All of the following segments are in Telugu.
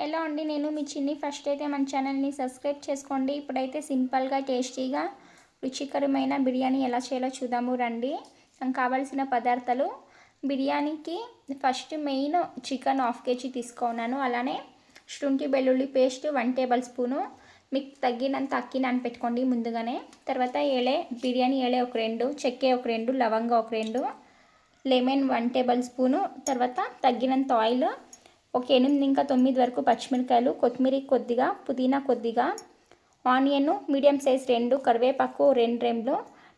హలో అండి నేను మీ చిన్ని ఫస్ట్ అయితే మన ఛానల్ని సబ్స్క్రైబ్ చేసుకోండి. ఇప్పుడైతే సింపుల్గా టేస్టీగా రుచికరమైన బిర్యానీ ఎలా చేయాలో చూద్దాము రండి. నాకు కావాల్సిన పదార్థాలు. బిర్యానీకి first main chicken half KG తీసుకున్నాను. అలానే శుంఠి వెల్లుల్లి పేస్ట్ వన్ టేబుల్ స్పూను. మీకు తగ్గినంత అక్కి నానపెట్టుకోండి ముందుగానే. తర్వాత ఏలే బిర్యానీ ఏలే ఒక రెండు చెక్కే ఒక రెండు లవంగా ఒక రెండు లెమన్ వన్ టేబుల్ స్పూను. తర్వాత తగ్గినంత ఆయిల్ ఒక ఎనిమిది ఇంకా తొమ్మిది వరకు పచ్చిమిరకాయలు కొత్తిమీర కొద్దిగా పుదీనా కొద్దిగా ఆనియన్ మీడియం సైజ్ రెండు కరివేపాకు రెండు రెమ్లు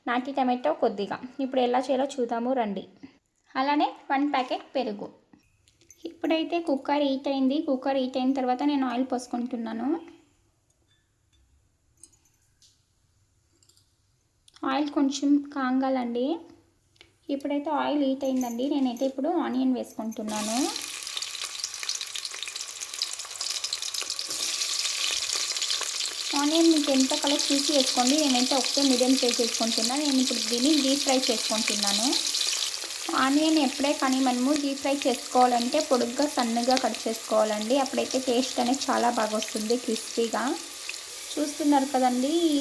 నాటి టమాటో కొద్దిగా. ఇప్పుడు ఎలా చేయాలో చూద్దాము రండి. అలానే వన్ ప్యాకెట్ పెరుగు. ఇప్పుడైతే కుక్కర్ హీట్ అయింది. కుక్కర్ హీట్ అయిన తర్వాత నేను ఆయిల్ పోసుకుంటున్నాను. ఆయిల్ కొంచెం కాంగాలండి. ఇప్పుడైతే ఆయిల్ హీట్ అయిందండి. నేనైతే ఇప్పుడు ఆనియన్ వేసుకుంటున్నాను. ఆనియన్ మీకు ఎంత కలర్ చూసి వేసుకోండి. నేనైతే ఒకటే మీడియం సైజ్ వేసుకుంటున్నాను నేను ఇప్పుడు దీన్ని డీప్ ఫ్రై చేసుకుంటున్నాను ఆనియన్ ఎప్పుడే కానీ మనము డీప్ ఫ్రై చేసుకోవాలంటే పొడుగ్గా సన్నగా కట్ చేసుకోవాలండి. అప్పుడైతే టేస్ట్ అనేది చాలా బాగా వస్తుంది క్రిస్పీగా. చూస్తున్నారు కదండి ఈ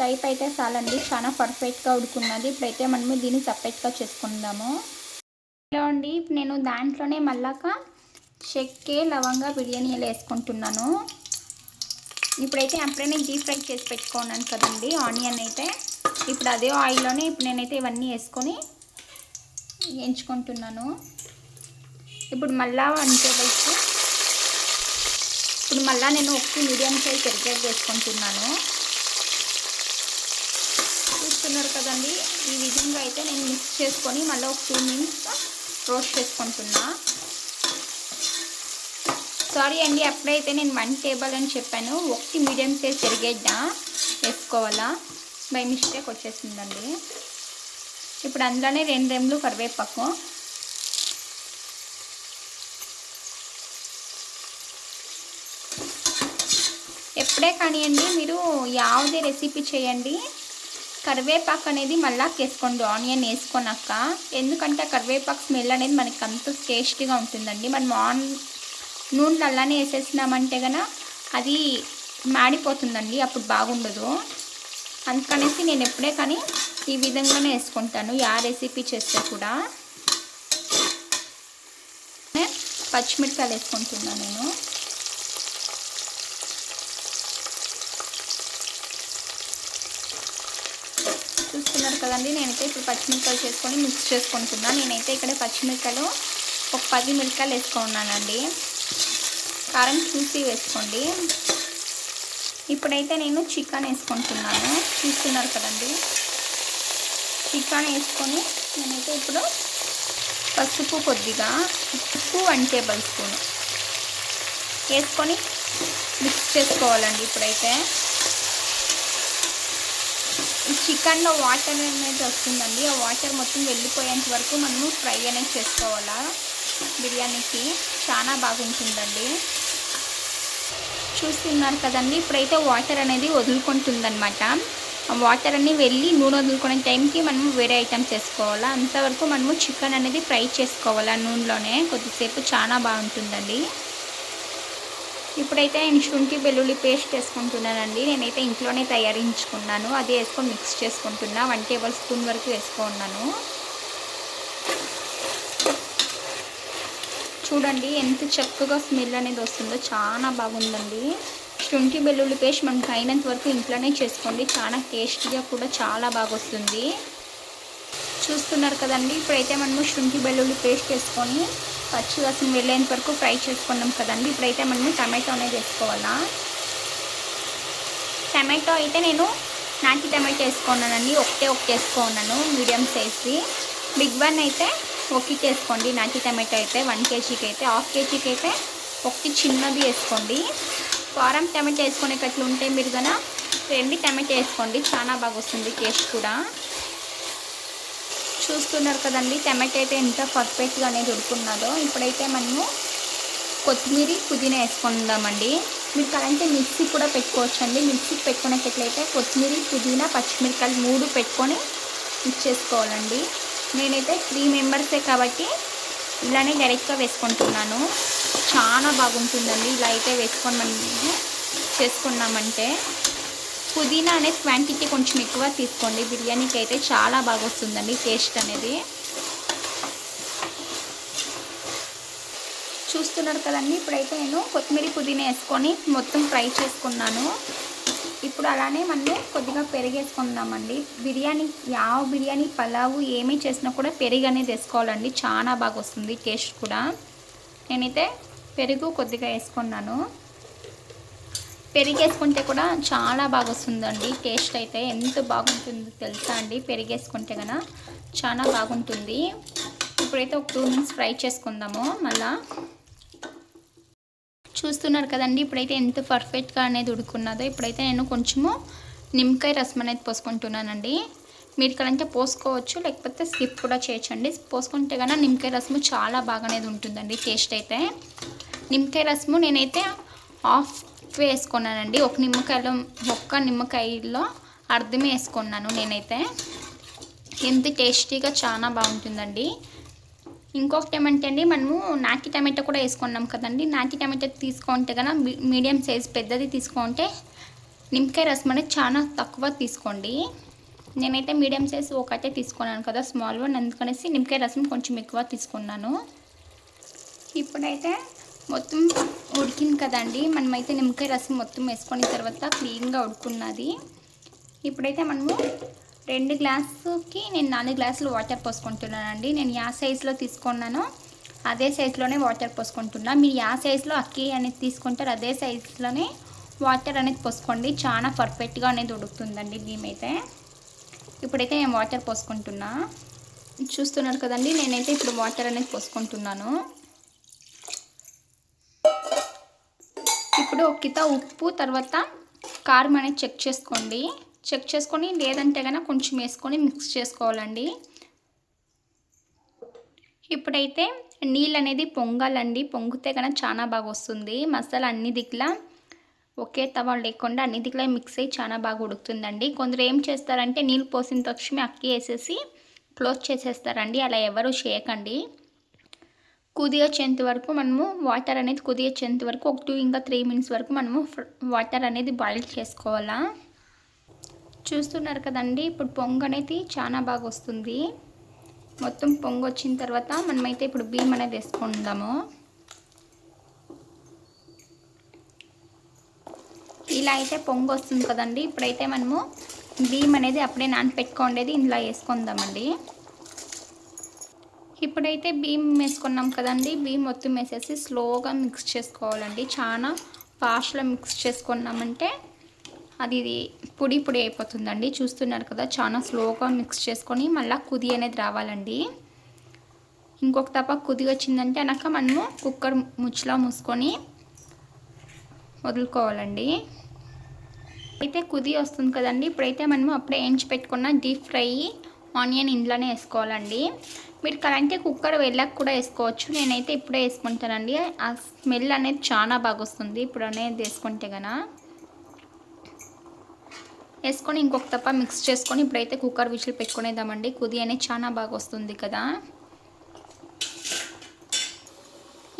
టైప్ అయితే చాలండి. చాలా పర్ఫెక్ట్గా ఉడుకున్నది. ఇప్పుడైతే మనము దీన్ని సపరేట్గా చేసుకుందాము. ఇలా అండి నేను దాంట్లోనే మళ్ళాక చెక్కే లవంగా బిర్యానీలు వేసుకుంటున్నాను. ఇప్పుడైతే అప్పుడే డీప్ ఫ్రై చేసి పెట్టుకున్నాను కదండి ఆనియన్ అయితే. ఇప్పుడు అదే ఆయిల్లోనే ఇప్పుడు నేనైతే ఇవన్నీ వేసుకొని ఎంచుకుంటున్నాను ఇప్పుడు మళ్ళా వన్ టేబుల్ స్పూన్. ఇప్పుడు మళ్ళీ నేను ఒకటి మీడియం సైజ్ పెరిగేట్ వేసుకుంటున్నాను చూస్తున్నారు కదండి ఈ విధంగా అయితే నేను మిక్స్ చేసుకొని మళ్ళీ ఒక టూ మినిట్స్ రోస్ట్ చేసుకుంటున్నాను సారీ అండి అప్పుడైతే నేను వన్ టేబుల్ అని చెప్పాను. ఒకటి మీడియం సైజ్ తిరిగేద్దా వేసుకోవాలా? బై మిస్టేక్ వచ్చేసిందండి. ఇప్పుడు అందులోనే రెండు రెమ్లు కరివేపాకు. ఎప్పుడే కానివ్వండి మీరు యావదే రెసిపీ చేయండి. కరివేపాకు అనేది మళ్ళా వేసుకోండి ఆనియన్ వేసుకున్నాక ఎందుకంటే కరివేపాకు స్మెల్ అనేది మనకి అంత టేస్టీగా ఉంటుందండి. మనం ఆన్ నూనె అలానే వేసేసినామంటే కనుక అది మాడిపోతుందండి అప్పుడు బాగుండదు. అందుకనేసి నేను ఎప్పుడే కానీ ఈ విధంగానే వేసుకుంటాను యా రెసిపీ చేస్తే కూడా. పచ్చిమిరకాయలు వేసుకుంటున్నాను నేను. చూస్తున్నారు కదండి నేనైతే ఇప్పుడు పచ్చిమిరపకాయలు చేసుకొని మిక్స్ చేసుకుంటున్నాను నేనైతే ఇక్కడ పచ్చిమిరపకాయలు ఒక పది మిరపకాయలు వేసుకున్నానండి. కారం చూసి వేసుకోండి. ఇప్పుడైతే నేను చికెన్ వేసుకుంటున్నాను. చూస్తున్నారు కదండి. చికెన్ వేసుకొని నేనైతే ఇప్పుడు పసుపు కొద్దిగా ఉప్పు వన్ టేబుల్ స్పూన్ వేసుకొని మిక్స్ చేసుకోవాలండి ఇప్పుడైతే. చికెన్లో వాటర్ అనేది వస్తుందండి. ఆ వాటర్ మొత్తం వెళ్ళిపోయేంత వరకు మనము ఫ్రై అనేది చేసుకోవాలా. బిర్యానీకి చాలా బాగుంటుందండి. చూస్తున్నారు కదండి. ఇప్పుడైతే వాటర్ అనేది వదులుకుంటుందనమాట వాటర్ అన్ని వెళ్ళి నూనె వదులుకునే టైంకి మనము వేరే ఐటమ్స్ వేసుకోవాలా అంతవరకు మనము చికెన్ అనేది ఫ్రై చేసుకోవాలా నూనెలోనే? కొద్దిసేపు చాలా బాగుంటుందండి. ఇప్పుడైతే నేను శుంఠి వెల్లుల్లి పేస్ట్ వేసుకుంటున్నానండి. నేనైతే ఇంట్లోనే తయారించుకున్నాను. అది వేసుకొని మిక్స్ చేసుకుంటున్నా. వన్ టేబుల్ స్పూన్ వరకు వేసుకున్నాను చూడండి ఎంత చక్కగా స్మెల్ అనేది వస్తుందో. చాలా బాగుందండి. శుంఠి వెల్లుల్లి పేస్ట్ మనకు అయినంత వరకు ఇంట్లోనే చేసుకోండి. చాలా టేస్టీగా కూడా చాలా బాగా వస్తుంది. చూస్తున్నారు కదండి ఇప్పుడైతే మనము శుంఠి వెల్లుల్లి పేస్ట్ వేసుకొని పచ్చి వెళ్ళేంత వరకు ఫ్రై చేసుకున్నాం కదండి. ఇప్పుడైతే మనము టమాటో అనేది వేసుకోవాలా. టమాటో అయితే నేను నాటి టమాటో వేసుకున్నానండి. ఒకటే ఒకటి వేసుకున్నాను మీడియం సైజ్ది. బిగ్ వన్ అయితే ఒకటి వేసుకోండి. నాటి టమాటో అయితే వన్ కేజీకి అయితే హాఫ్ కేజీకి అయితే ఒకటి చిన్నది వేసుకోండి. కారం టమాటో వేసుకునేటట్లు ఉంటే మీరు కన్నా రెండు టమాటో వేసుకోండి. చాలా బాగా వస్తుంది టేస్ట్ కూడా. చూస్తున్నారు కదండి టమాటో అయితే ఎంత పర్ఫెక్ట్గా అనేది ఉడుకున్నదో. ఇప్పుడైతే మనము కొత్తిమీర పుదీనా వేసుకుందామండి. మీరు కలంటే మిక్సీ కూడా పెట్టుకోవచ్చు అండి మిక్సీకి పెట్టుకునేటట్లయితే కొత్తిమీర పుదీనా పచ్చిమిరకాయలు మూడు పెట్టుకొని మిక్స్ చేసుకోవాలండి నేనైతే త్రీ మెంబర్సే కాబట్టి ఇలానే డైరెక్ట్గా వేసుకుంటున్నాను. చాలా బాగుంటుందండి. ఇలా అయితే వేసుకోమని చేసుకున్నామంటే పుదీనా అనేది క్వాంటిటీ కొంచెం ఎక్కువ తీసుకోండి. బిర్యానీకి అయితే చాలా బాగా వస్తుందండి టేస్ట్ అనేది. చూస్తున్నారు కదండి. ఇప్పుడైతే నేను కొత్తిమీర పుదీనా వేసుకొని మొత్తం ఫ్రై చేసుకున్నాను. ఇప్పుడు అలానే మనం కొద్దిగా పెరిగేసుకుందామండి. బిర్యానీ యావ బిర్యానీ పలావు ఏమీ చేసినా కూడా పెరుగు అనేది వేసుకోవాలండి చాలా బాగా వస్తుంది టేస్ట్ కూడా. నేనైతే పెరుగు కొద్దిగా వేసుకున్నాను. పెరుగు వేసుకుంటే కూడా చాలా బాగా వస్తుందండి టేస్ట్ అయితే ఎంత బాగుంటుందో తెలుసా అండి? పెరుగు వేసుకుంటే కనుక చాలా బాగుంటుంది. ఇప్పుడైతే ఒక టూ మినిట్స్ ఫ్రై చేసుకుందాము. మళ్ళీ చూస్తున్నారు కదండి. ఇప్పుడైతే ఎంత పర్ఫెక్ట్గా అనేది ఉడుకున్నదో ఇప్పుడైతే నేను కొంచెము నిమ్మకాయ రసం అనేది పోసుకుంటున్నానండి. మీరు ఇక్కడంటే పోసుకోవచ్చు లేకపోతే స్కిప్ కూడా చేయొచ్చండి. పోసుకుంటే కన్నా నిమ్మకాయ రసము చాలా బాగా అనేది ఉంటుందండి టేస్ట్ అయితే. నిమ్మకాయ రసము నేనైతే హాఫ్ వేసుకున్నానండి. ఒక నిమ్మకాయలో ఒక్క నిమ్మకాయలో అర్ధమే వేసుకున్నాను నేనైతే. ఎంత టేస్టీగా చాలా బాగుంటుందండి. ఇంకొకటి ఏమంటే అండి మనము నాటి టమాటో కూడా వేసుకున్నాం కదండి. నాటి టమాటో తీసుకుంటే కన్నా మీడియం సైజ్ పెద్దది తీసుకుంటే నిమ్మకాయ రసం అనేది చాలా తక్కువ తీసుకోండి. నేనైతే మీడియం సైజ్ ఒకటే తీసుకున్నాను కదా స్మాల్ వన్. అందుకనేసి నిమ్మకాయ రసం కొంచెం ఎక్కువ తీసుకున్నాను. ఇప్పుడైతే మొత్తం ఉడికింది కదండి. మనమైతే నిమ్మకాయ రసం మొత్తం వేసుకున్న తర్వాత క్లీన్గా ఉడుకున్నది. ఇప్పుడైతే మనము రెండు గ్లాసుకి నేను నాలుగు గ్లాసులు వాటర్ పోసుకుంటున్నానండి. నేను యా సైజులో తీసుకున్నాను. అదే సైజులోనే వాటర్ పోసుకుంటున్నా. మీరు యా సైజులో అక్కి అనేది తీసుకుంటారు. అదే సైజులోనే వాటర్ అనేది పోసుకోండి. చాలా పర్ఫెక్ట్గా అనేది ఉడుకుతుందండి మేమైతే ఇప్పుడైతే నేను వాటర్ పోసుకుంటున్నా. చూస్తున్నారు కదండి నేనైతే ఇప్పుడు వాటర్ అనేది పోసుకుంటున్నాను. ఇప్పుడు ఒక ఉప్పు తర్వాత కారం అనేది చెక్ చేసుకోండి. చెక్ చేసుకొని లేదంటే కనుక కొంచెం వేసుకొని మిక్స్ చేసుకోవాలండి. ఇప్పుడైతే నీళ్ళు అనేది పొంగాలండి. పొంగితే కనుక చాలా బాగా వస్తుంది. మసాలా అన్ని దిక్కులా ఒకే తవ లేకుండా అన్ని దిక్కులా మిక్స్ అయ్యి చాలా బాగా ఉడుకుతుందండి. కొందరు ఏం చేస్తారంటే నీళ్ళు పోసిన తక్షణమే అక్కి వేసేసి క్లోజ్ చేసేస్తారండి. అలా ఎవరు చేయకండి. కుదిగొచ్చేంత వరకు మనము వాటర్ అనేది కుదిగొచ్చేంత వరకు ఒక టూ ఇంకా త్రీ మినిట్స్ వరకు మనము వాటర్ అనేది బాయిల్ చేసుకోవాలా. చూస్తున్నారు కదండి. ఇప్పుడు పొంగు అనేది చాలా బాగా వస్తుంది. మొత్తం పొంగు వచ్చిన తర్వాత మనమైతే ఇప్పుడు బియ్యం అనేది వేసుకుందాము. ఇలా అయితే పొంగు వస్తుంది కదండి. ఇప్పుడైతే మనము బియ్యం అనేది అప్పుడే నానపెట్టుకోండేది ఇందులో వేసుకుందామండి. ఇప్పుడైతే బియ్యం వేసుకున్నాం కదండి. బియ్యం మొత్తం వేసేసి స్లోగా మిక్స్ చేసుకోవాలండి. చాలా ఫాస్ట్లో మిక్స్ చేసుకున్నామంటే అది ఇది పొడి పొడి అయిపోతుందండి. చూస్తున్నారు కదా చాలా స్లోగా మిక్స్ చేసుకొని మళ్ళీ కుది అనేది రావాలండి. ఇంకొక తప్ప కుది వచ్చిందంటే అనక మనము కుక్కర్ ముచ్చులా మూసుకొని వదులుకోవాలండి. అయితే కుది వస్తుంది కదండి. ఇప్పుడైతే మనము అప్పుడే ఎంచి పెట్టుకున్న డీప్ ఫ్రై ఆనియన్ ఇంట్లోనే వేసుకోవాలండి. మీరు కరెంటే కుక్కర్ వెళ్ళక కూడా వేసుకోవచ్చు. నేనైతే ఇప్పుడే వేసుకుంటానండి. ఆ స్మెల్ అనేది చాలా బాగా వస్తుంది. ఇప్పుడు అనేది వేసుకుంటే కనుక వేసుకొని ఇంకొక తప్ప మిక్స్ చేసుకొని ఇప్పుడైతే కుక్కర్ విషులు పెట్టుకునేద్దామండి. కుది అనేది చాలా బాగా వస్తుంది కదా.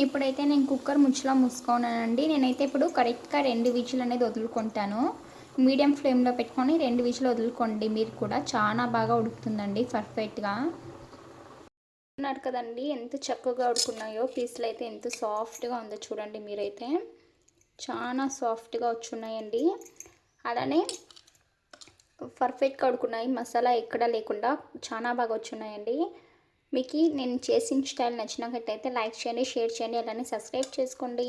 ఇప్పుడైతే నేను కుక్కర్ ముచ్చిలో మూసుకోనానండి నేనైతే ఇప్పుడు కరెక్ట్గా రెండు విజులు అనేది వదులుకుంటాను. మీడియం ఫ్లేమ్లో పెట్టుకొని రెండు విజులు వదులుకోండి. మీరు కూడా చాలా బాగా ఉడుకుతుందండి పర్ఫెక్ట్గా ఉన్నారు కదండి ఎంత చక్కగా ఉడుకున్నాయో. పీసులు అయితే ఎంత సాఫ్ట్గా ఉందో చూడండి మీరైతే. చాలా సాఫ్ట్గా వచ్చున్నాయండి. అలానే పర్ఫెక్ట్గా ఉడుకున్నాయి మసాలా ఎక్కడ లేకుండా చాలా బాగా వచ్చున్నాయండి. మీకు నేను చేసిన స్టైల్ నచ్చినట్టయితే లైక్ చేయండి షేర్ చేయండి అలానే సబ్స్క్రైబ్ చేసుకోండి.